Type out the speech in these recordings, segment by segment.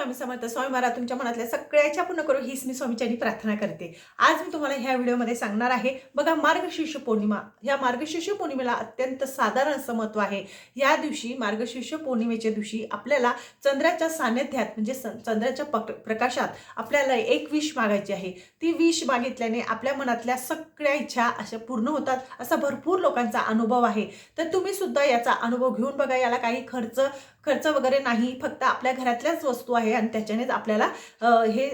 स्वामी समर्थ स्वामी महाराज तुमच्या मनातल्या सगळ्याच्या पूर्ण करू हीच मी स्वामीच्यानी प्रार्थना करते. आज मी तुम्हाला ह्या व्हिडिओमध्ये सांगणार आहे बघा मार्गशीर्ष पौर्णिमा. ह्या मार्गशीर्ष पौर्णिमेला अत्यंत साधारण असं महत्त्व आहे. या दिवशी मार्गशीर्ष पौर्णिमेच्या दिवशी आपल्याला चंद्राच्या सान्निध्यात म्हणजे स- चंद्राच्या प्रकाशात आपल्याला एक विष मागायची आहे. ती विष मागितल्याने आपल्या मनातल्या सगळ्या इच्छा अशा पूर्ण होतात असा भरपूर लोकांचा अनुभव आहे. तर तुम्ही सुद्धा याचा अनुभव घेऊन बघा याला काही खर्च खर्च वगैरे नाही फक्त आपल्या घरातल्याच वस्तू आहे आणि त्याच्यानेच आपल्याला हे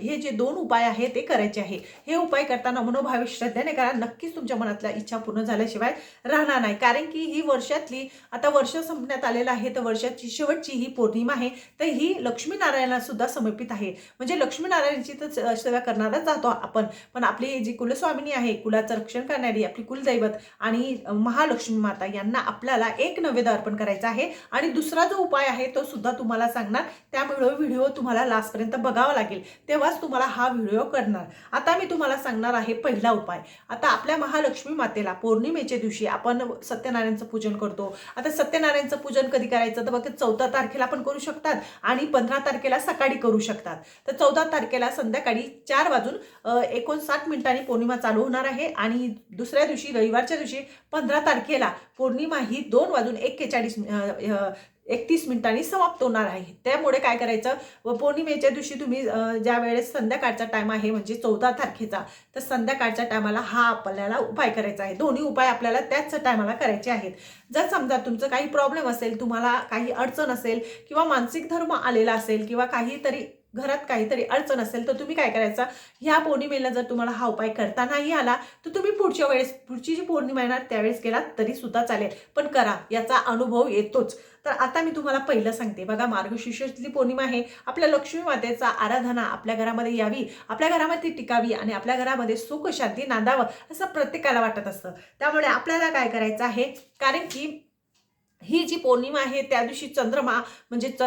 हे जे दोन उपाय आहे ते करायचे आहे. हे उपाय करताना मनोभावे श्रद्धेने करा नक्कीच तुमच्या मनातल्या इच्छा पूर्ण झाल्याशिवाय राहणार नाही. कारण की ही वर्षातली आता वर्ष संपण्यात आलेलं आहे तर वर्षाची शेवटची ही पौर्णिमा आहे तर ही लक्ष्मीनारायणासुद्धा समर्पित आहे. म्हणजे लक्ष्मीनारायणची तर सेवा करणारच जातो आपण. पण आपली जी कुलस्वामिनी आहे कुलाचं रक्षण करणारी आपली कुलदैवत आणि महालक्ष्मी माता यांना आपल्याला एक नैवेद्य अर्पण करायचा आहे. आणि दुसरा जो उपाय आहे तो सुद्धा तुम्हाला सांगणार. त्यामुळे व्हिडिओ तुम्हाला लास्टपर्यंत बघावा लागेल. तेव्हाच तुम्हाला हा व्हिडिओ करणार. आता मी तुम्हाला सांगणार आहे पहिला उपाय. आता आपल्या महालक्ष्मी मातेला पौर्णिमेच्या दिवशी आपण सत्यनारायणचं पूजन करतो. आता सत्यनारायणचं पूजन कधी करायचं? तर बघा चौदा तारखेला पण करू शकतात आणि पंधरा तारखेला सकाळी करू शकतात. तर चौदा तारखेला संध्याकाळी चार वाजून एकोणसाठ मिनिटांनी पौर्णिमा चालू होणार आहे आणि दुसऱ्या दिवशी रविवारच्या दिवशी पंधरा तारखेला पौर्णिमा ही दोन वाजून एक्केचाळीस एकतीस मिनिटांनी समाप्त होणार आहे. त्यामुळे काय करायचं? व पौर्णिमेच्या दिवशी तुम्ही ज्या वेळेस संध्याकाळचा टाईम आहे म्हणजे चौदा तारखेचा तर संध्याकाळच्या टायमाला हा आपल्याला उपाय करायचा आहे. दोन्ही उपाय आपल्याला त्याच टायमाला करायचे आहेत. जर समजा तुमचं काही प्रॉब्लेम असेल तुम्हाला काही अडचण असेल किंवा मानसिक धर्म आलेला असेल किंवा काहीतरी घरात काहीतरी अडचण असेल तर तुम्ही काय करायचा? ह्या पौर्णिमेला जर तुम्हाला हा उपाय करता नाही आला तर तुम्ही पुढच्या वेळेस पुढची जी पौर्णिमा येणार त्यावेळेस केलात तरी सुद्धा चालेल. पण करा याचा अनुभव येतोच. तर आता मी तुम्हाला पहिलं सांगते. बघा मार्गशीर्षातली पौर्णिमा आहे. आपल्या लक्ष्मी मातेचा आराधना आपल्या घरामध्ये यावी आपल्या घरामध्ये टिकावी आणि आपल्या घरामध्ये सुख शांती नांदावं असं प्रत्येकाला वाटत असतं. त्यामुळे आपल्याला काय करायचं आहे? कारण की ही जी पौर्णिमा आहे त्या दिवशी चंद्रमा म्हणजे च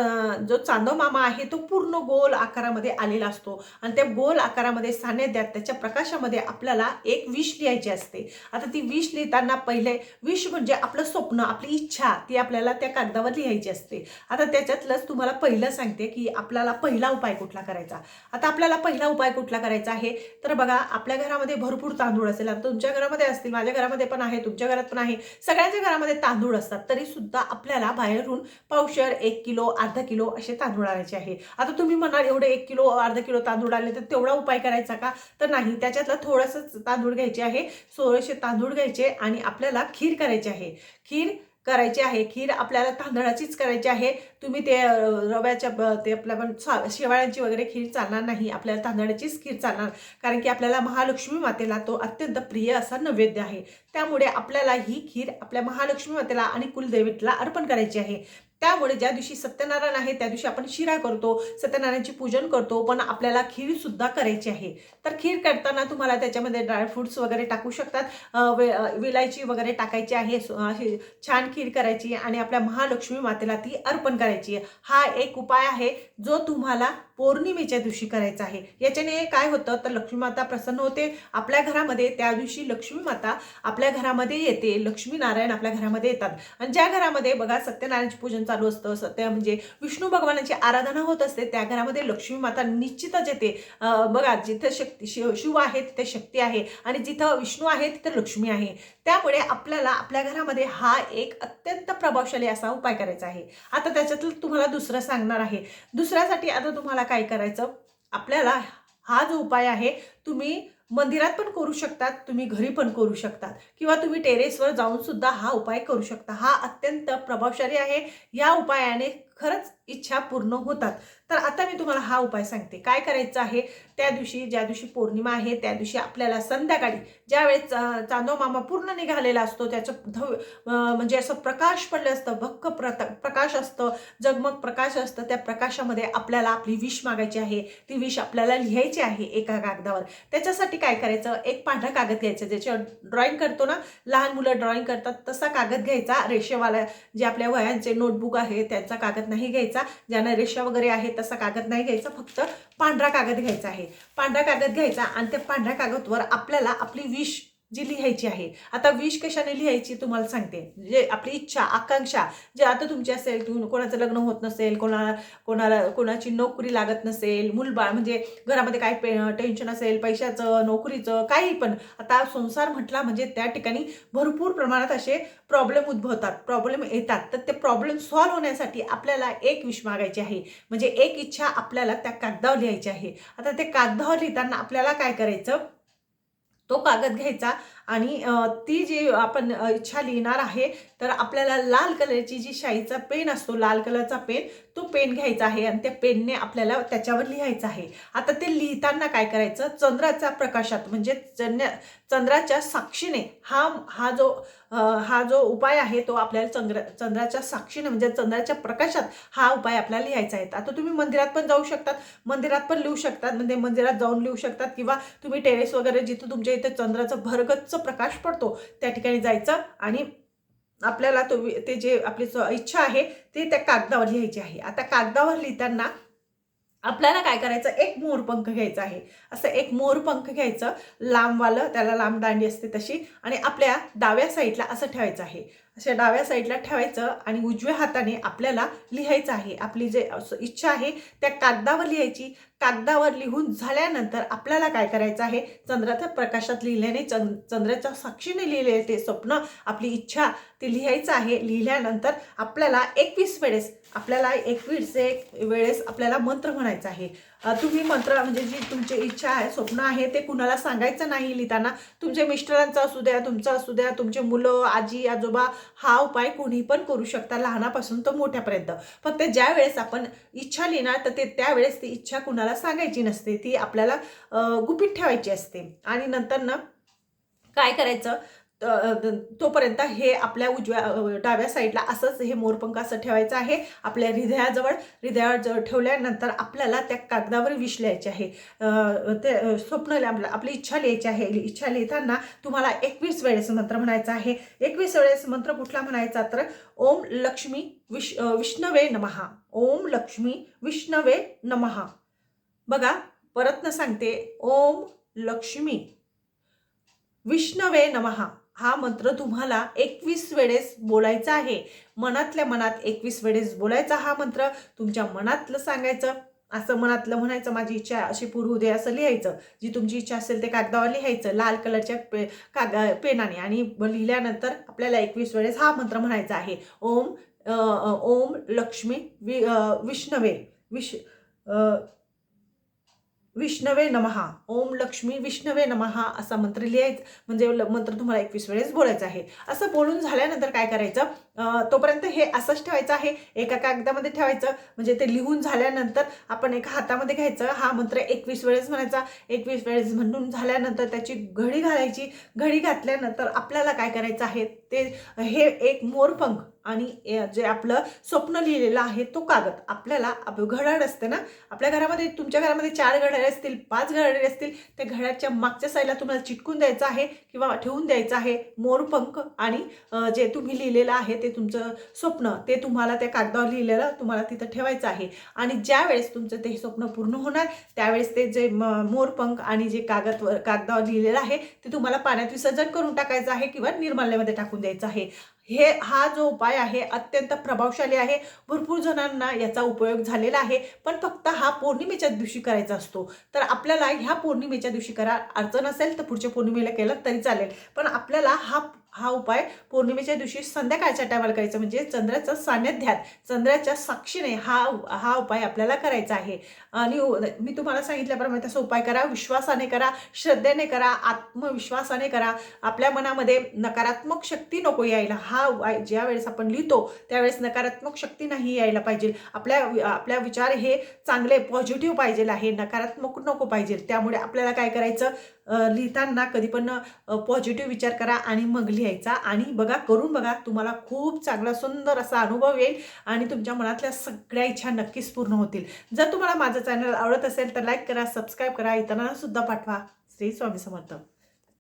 जो चांदव मामा आहे तो पूर्ण गोल आकारामध्ये आलेला असतो. आणि त्या गोल आकारामध्ये सान्निध्यात त्याच्या प्रकाशामध्ये आपल्याला एक विष लिहायची असते. आता ती विष लिहिताना पहिले विष म्हणजे आपलं स्वप्न आपली इच्छा ती आपल्याला त्या कागदावर लिहायची असते. आता त्याच्यातलंच तुम्हाला पहिलं सांगते की आपल्याला पहिला उपाय कुठला करायचा. आता आपल्याला पहिला उपाय कुठला करायचा आहे? तर बघा आपल्या घरामध्ये भरपूर तांदूळ असेल. आता तुमच्या घरामध्ये असतील माझ्या घरामध्ये पण आहे तुमच्या घरात पण आहे. सगळ्यांच्या घरामध्ये तांदूळ असतात. तरी सुद्धा आपल्याला बाहेरून पावशर एक किलो अर्धा किलो असे तांदूळ आणायचे आहे. आता तुम्ही म्हणाल एवढे एक किलो अर्धा किलो तांदूळ आले तर तेवढा उपाय करायचा का? तर नाही त्याच्यातलं थोडंसं तांदूळ घ्यायचे आहे. सोळाशे तांदूळ घ्यायचे आणि आपल्याला खीर करायची आहे. खीर करायची आहे. खीर आपल्याला तांदळाचीच करायची आहे. तुम्ही ते रव्याच्या ते आपल्या पण शेवाळ्यांची वगैरे खीर चालणार नाही. आपल्याला तांदळाचीच खीर चालणार. कारण की आपल्याला महालक्ष्मी मातेला तो अत्यंत प्रिय असा नैवेद्य आहे. त्यामुळे आपल्याला ही खीर आपल्या महालक्ष्मी मातेला आणि कुलदेवीतला अर्पण करायची आहे. त्यामुळे ज्या दिवशी सत्यनारायण आहे त्या दिवशी आपण शिरा करतो सत्यनारायणची पूजन करतो पण आपल्याला खीर सुद्धा करायची आहे. तर खीर करताना तुम्हाला त्याच्यामध्ये ड्रायफ्रुट्स वगैरे टाकू शकतात. वे विलायची वगैरे टाकायची आहे छान खीर करायची आणि आपल्या महालक्ष्मी मातेला ती अर्पण करायची आहे. हा एक उपाय आहे जो तुम्हाला पौर्णिमेच्या दिवशी करायचा आहे. याच्याने काय होतं? तर लक्ष्मी माता प्रसन्न होते. आपल्या घरामध्ये त्या दिवशी लक्ष्मी माता आपल्या घरामध्ये येते. लक्ष्मीनारायण आपल्या घरामध्ये येतात. आणि ज्या घरामध्ये बघा सत्यनारायणचे पूजन चालू असतं सत्य म्हणजे विष्णू भगवानाची आराधना होत असते त्या घरामध्ये लक्ष्मी माता निश्चितच येते. बघा जिथं शक्ती शिव शिव आहे तिथे शक्ती आहे. आणि जिथं विष्णू आहे तिथं लक्ष्मी आहे. त्यामुळे आपल्याला आपल्या घरामध्ये हा एक अत्यंत प्रभावशाली असा उपाय करायचा आहे. आता त्याच्यातलं तुम्हाला दुसरं सांगणार आहे. दुसऱ्यासाठी आता तुम्हाला काय करायचं? आपल्याला हा जो उपाय आहे तुम्ही मंदिरात पण करू शकतात तुम्ही घरी पण करू शकतात. किंवा तुम्ही टेरेसवर जाऊन सुद्धा हा उपाय करू शकता. हा अत्यंत प्रभावशाली आहे. या उपायाने खरंच इच्छा पूर्ण होतात. तर आता मी तुम्हाला हा उपाय सांगते. काय करायचं आहे? त्या दिवशी ज्या दिवशी पौर्णिमा आहे त्या दिवशी आपल्याला संध्याकाळी ज्यावेळेस चांदो मामा पूर्ण निघालेला असतो त्याचं धव म्हणजे असं प्रकाश पडलं असतं भक्क प्रत प्रकाश असतं जगमग प्रकाश असतं त्या प्रकाशामध्ये आपल्याला आपली विष मागायची आहे. ती विष आपल्याला लिहायची आहे एका कागदावर. त्याच्यासाठी काय करायचं? एक पांढरा कागद घ्यायचा. ज्याच्यावर ड्रॉइंग करतो ना लहान मुलं ड्रॉइंग करतात तसा कागद घ्यायचा. रेषेवाला जे आपल्या वयांचे नोटबुक आहे त्यांचा कागद नाही घ्यायचा. ज्यांना रेषा वगैरे आहे तसा कागद नाही घ्यायचा. फक्त पांढरा कागद घ्यायचा आहे. पांढरा कागद घ्यायचा आणि त्या पांढऱ्या कागदवर आपल्याला आपली विश जी लिहायची आहे. आता विश कशाने लिहायची तुम्हाला सांगते. जे आपली इच्छा आकांक्षा जे आता तुमची असेल तुम कोणाचं लग्न होत नसेल कोणा कोणाला कोणाची नोकरी लागत नसेल मूलबाळ म्हणजे घरामध्ये काय पे टेन्शन असेल पैशाचं नोकरीचं काही पण. आता संसार म्हटला म्हणजे त्या ठिकाणी भरपूर प्रमाणात असे प्रॉब्लेम उद्भवतात. प्रॉब्लेम येतात. तर ते प्रॉब्लेम सॉल्व्ह होण्यासाठी आपल्याला एक विश मागायची आहे. म्हणजे एक इच्छा आपल्याला त्या कागदावर लिहायची आहे. आता ते कागदावर लिहिताना आपल्याला काय करायचं? तो कागद घ्यायचा आणि ती जी आपण इच्छा लिहिणार आहे तर आपल्याला लाल कलरची जी शाईचा पेन असतो लाल कलरचा पेन तो पेन घ्यायचा आहे आणि त्या पेनने आपल्याला त्याच्यावर लिहायचं आहे. आता ते लिहिताना काय करायचं? चंद्राच्या प्रकाशात म्हणजे चंद्र चंद्राच्या साक्षीने हा हा जो हा जो उपाय आहे तो आपल्याला चंद्र चंद्राच्या साक्षीने म्हणजे चंद्राच्या प्रकाशात हा उपाय आपल्याला लिहायचा आहे. आता तुम्ही मंदिरात पण जाऊ शकतात. मंदिरात पण लिहू शकतात. म्हणजे मंदिरात जाऊन लिहू शकतात किंवा तुम्ही टेरेस वगैरे जिथं तुमच्या इथे चंद्राचं भरगच्च प्रकाश पडतो त्या ठिकाणी जायचं आणि आपल्याला तो ते जे आपली इच्छा आहे ते त्या कागदावर लिहायची आहे. आता कागदावर लिहिताना आपल्याला काय करायचं? एक मोरपंख घ्यायचा आहे. असं एक मोरपंख घ्यायचं. लांबवालं त्याला लांब दांडी असते तशी आणि आपल्या डाव्या साईडला असं ठेवायचं आहे. अशा डाव्या साईडला ठेवायचं आणि उजव्या हाताने आपल्याला लिहायचं आहे. आपली जे असं इच्छा आहे त्या कागदावर लिहायची. कागदावर लिहून झाल्यानंतर आपल्याला काय करायचं आहे? चंद्राच्या प्रकाशात लिहिल्याने चंद चंद्राच्या साक्षीने लिहिलेले ते स्वप्न आपली इच्छा ते लिहायचं आहे. लिहिल्यानंतर आपल्याला एकवीस वेळेस आपल्याला एकवीस एक वेळेस आपल्याला मंत्र म्हणायचा आहे. तुम्ही मंत्र म्हणजे जी तुमची इच्छा आहे स्वप्न आहे ते कुणाला सांगायचं नाही लिहिताना. तुमच्या मिस्टरांचं असू द्या तुमचं असू द्या तुमचे मुलं आजी आजोबा हा उपाय कोणी पण करू शकता लहानापासून तर मोठ्यापर्यंत. फक्त ज्या वेळेस आपण इच्छा लिहिणार तर ते त्यावेळेस ती इच्छा कुणाला सांगायची नसते. ती आपल्याला गुपित ठेवायची असते. आणि नंतर ना काय करायचं? तोपर्यंत हे आपल्या उजव्या डाव्या साईडला असंच हे मोरपंख असं ठेवायचं आहे. आपल्या हृदयाजवळ हृदयाजवळ ठेवल्यानंतर आपल्याला त्या कागदावर विष लिहायचे आहे. ते स्वप्न आपली इच्छा लिहायची आहे. इच्छा लिहिताना तुम्हाला एकवीस वेळेस मंत्र म्हणायचा आहे. एकवीस वेळेस मंत्र कुठला म्हणायचा तर ओम लक्ष्मी विश विष्णवे नमहा ओम लक्ष्मी विष्णवे नमहा बघा परत न सांगते. ओम लक्ष्मी विष्णवे नमहा हा मंत्र तुम्हाला एकवीस वेळेस बोलायचा आहे. मनातल्या मनात एकवीस वेळेस बोलायचा हा मंत्र तुमच्या मनातलं सांगायचं असं मनातलं म्हणायचं माझी इच्छा अशी पूर्व दे असं लिहायचं. जी तुमची इच्छा असेल ते कागदावर लिहायचं लाल कलरच्या पे काग पेनाने. आणि लिहिल्यानंतर आपल्याला एकवीस वेळेस हा मंत्र म्हणायचा आहे. ओम ओम लक्ष्मी वि विष्णवे विष विष्णवे नमहा ओम लक्ष्मी विष्णवे नमहा असा मंत्र लिहायचा. म्हणजे ल- मंत्र तुम्हाला एकवीस वेळेस बोलायचं आहे. असं बोलून झाल्यानंतर काय करायचं? तोपर्यंत हे असंच ठेवायचं आहे. एका कागदामध्ये ठेवायचं. म्हणजे ते लिहून झाल्यानंतर आपण एका हातामध्ये घ्यायचं. हा मंत्र एकवीस वेळेस म्हणायचा. एकवीस वेळेस म्हणून झाल्यानंतर त्याची घडी घालायची. घडी घातल्यानंतर आपल्याला काय करायचं आहे? ते हे एक मोरपंख आणि जे आपलं स्वप्न लिहिलेलं आहे तो कागद. आपल्याला घड्याळ असते ना? आपल्या घरामध्ये तुमच्या घरामध्ये चार घड्याळे असतील पाच घड्याळे असतील. त्या घड्याळच्या मागच्या साईडला तुम्हाला चिटकून द्यायचं आहे किंवा ठेवून द्यायचं आहे मोरपंख आणि जे तुम्ही लिहिलेलं आहे ते तुमचं स्वप्न ते तुम्हाला त्या कागदावर लिहिलेलं तुम्हाला तिथं ठेवायचं आहे. आणि ज्या वेळेस तुमचं ते स्वप्न पूर्ण होणार त्यावेळेस ते जे म- मोरपंख आणि जे कागद कागदावर लिहिलेलं आहे ते तुम्हाला पाण्यात विसर्जन करून टाकायचं आहे किंवा निर्माल्यामध्ये टाकून द्यायचं आहे. हे हा जो उपाय आहे अत्यंत प्रभावशाली आहे. भरपूर जणांना याचा उपयोग झालेला आहे पण फक्त हा पौर्णिमेच्या दिवशी करायचा असतो. तर आपल्याला ह्या पौर्णिमेच्या दिवशी करा अडचण असेल तर पुढच्या पौर्णिमेला केलं तरी चालेल. पण आपल्याला हा हा उपाय पौर्णिमेच्या दिवशी संध्याकाळच्या टायमाला करायचा म्हणजे चंद्राच्या सान्निध्यात चंद्राच्या साक्षीने हा हा उपाय आपल्याला करायचा आहे. आणि हो, मी तुम्हाला सांगितल्याप्रमाणे तसा उपाय करा विश्वासाने करा श्रद्धेने करा आत्मविश्वासाने करा. आपल्या मनामध्ये नकारात्मक शक्ती नको यायला. हा उपाय ज्या वेळेस आपण लिहितो त्यावेळेस नकारात्मक शक्ती नाही यायला पाहिजे. आपल्या आपल्या विचार हे चांगले पॉझिटिव्ह पाहिजे आहे. नकारात्मक नको पाहिजे त्यामुळे आपल्याला काय करायचं? लिहिताना कधी पण पॉझिटिव्ह विचार करा आणि मग लिहायचा. आणि बघा करून बघा तुम्हाला खूप चांगला सुंदर असा अनुभव येईल आणि तुमच्या मनातल्या सगळ्या इच्छा नक्कीच पूर्ण होतील. जर तुम्हाला माझं चॅनल आवडत असेल तर लाईक करा सबस्क्राईब करा. इतरांना सुद्धा पाठवा. श्री स्वामी समर्थ.